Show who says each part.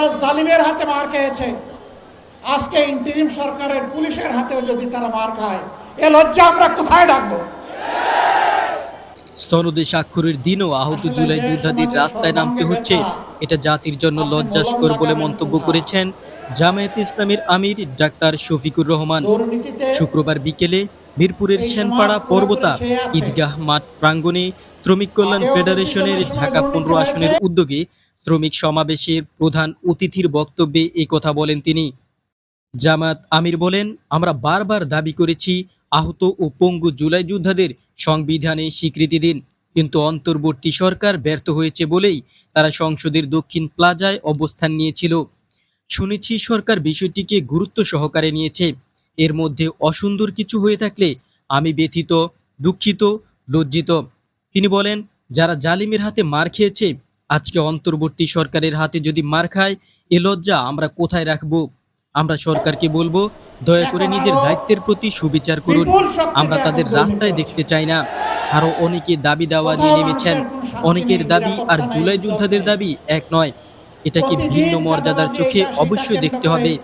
Speaker 1: যারা জালিমের হাতে মার খেয়েছে আজকে ইন্টারিম সরকারের পুলিশের হাতেও যদি তারা মার খায় এ লজ্জা আমরা কোথায় ডাকবো?
Speaker 2: সনদে স্বাক্ষরের দিনও আহত জুলাই যোদ্ধাদের রাস্তায় নামতে হচ্ছে। এটা জাতির জন্য লজ্জাস্কর বলে মন্তব্য করেছেন জামায়াত ইসলামের আমির ডাক্তার শফিকুর রহমান। শুক্রবার বিকেলে মিরপুরের সেনপাড়া পর্বতা। ঈদগাহ মাঠ প্রাঙ্গণে শ্রমিক কল্যাণ ফেডারেশনের ঢাকা পনেরো আসনের উদ্যোগে শ্রমিক সমাবেশের প্রধান অতিথির বক্তব্যে এই কথা বলেন তিনি। জামাত আমির বলেন আমরা বারবার দাবি করেছি আহত ও পঙ্গু জুলাই যোদ্ধাদের সংবিধানে স্বীকৃতি দিন। কিন্তু অন্তর্বর্তী সরকার ব্যর্থ হয়েছে বলেই তারা সংসদের দক্ষিণ প্লাজায় অবস্থান নিয়েছিল। শুনেছি সরকার বিষয়টিকে গুরুত্ব সহকারে নিয়েছে। এর মধ্যে অসুন্দর কিছু হয়ে থাকলে আমি ব্যথিত দুঃখিত লজ্জিত। তিনি বলেন যারা জালিমের হাতে মার খেয়েছে আজকে অন্তর্বর্তী সরকারের হাতে যদি মার খায় এ লজ্জা আমরা কোথায় রাখব? আমরা সরকারকে বলব দয়া করে নিজের দায়িত্বের প্রতি সুবিচার করুন। আমরা তাদের রাস্তায় দেখতে চাই না। আরও অনেকে দাবি দাওয়া নিয়ে নেমেছেন। অনেকের দাবি আর জুলাই যোদ্ধাদের দাবি এক নয়। এটাকে ভিন্ন মর্যাদার চোখে অবশ্যই দেখতে হবে।